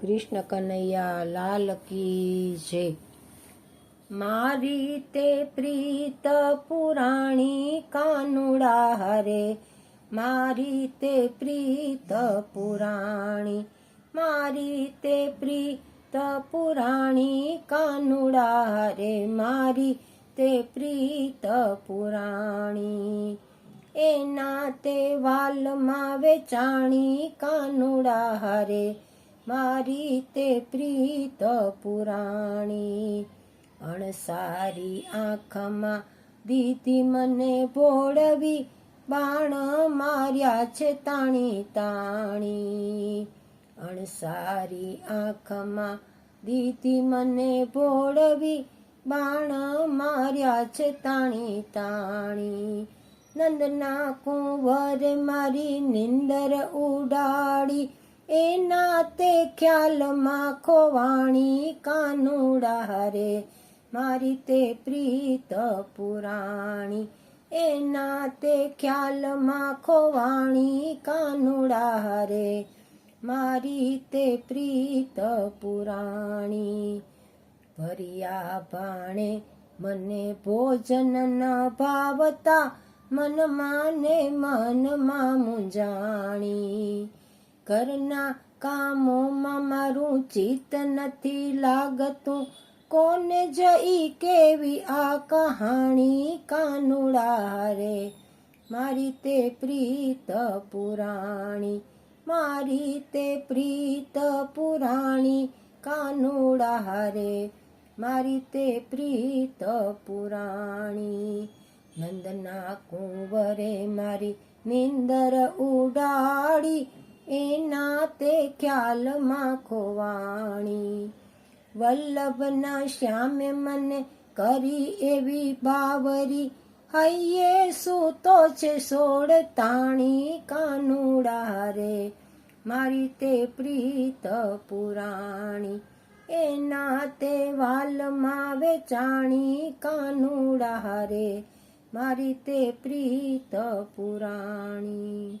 કૃષ્ણ કનૈયા, લાલ કી જય. મારી તે પ્રીત પુરાણી કાનુડા હરે. મારી તે પ્રીત પુરાણી, મારી તે પ્રીત પુરાણી કાનુડા હરે. મારી તે પ્રીત પુરાણી, એના તે વાલમાં વેચાણી કાનુડા હરે. મારી તે પ્રીત પુરાણી. અણસારી આંખમાં દીદી મને ભોળવી, બાણ માર્યા છે તાણી તાણી. અણસારી આંખમાં દીદી મને ભોળવી, બાણ માર્યા છે તાણી તાણી. નંદના કુંવર મારી નિંદર ઉડાડી એના તે ખ્યાલમાં ખોવાણી કાનુડા હરે, મારી તે પ્રીત પુરાણી. એના તે ખ્યાલમાં ખોવાણી કાનુડા હરે, મારી તે પ્રીત પુરાણી. ભર્યા ભાણે મને ભોજન ન ભાવતા મનમાં ને મનમાં મૂંઝાણી. ઘરના કામોમાં મારું ચિત્ત નથી લાગતું. કોને જઈ કેવી આ કહાણી કાનુડા રે? મારી તે પ્રીત પુરાણી, મારી તે પ્રીત પુરાણી કાનુડા રે. મારી તે પ્રીત પુરાણી, નંદના કુંવરે મારી નિંદર ઉડાડી. એના તે ખ્યાલમાં ખોવાણી. વલ્લભના શ્યામે મને કરી એવી બાવરી. હૈયે સૂતો છે સોળ તાણી કાનુડા રે? મારી તે પ્રીત પુરાણી. એના તે વાલમાં વેચાણી કાનુડા રે. મારી તે પ્રીત પુરાણી.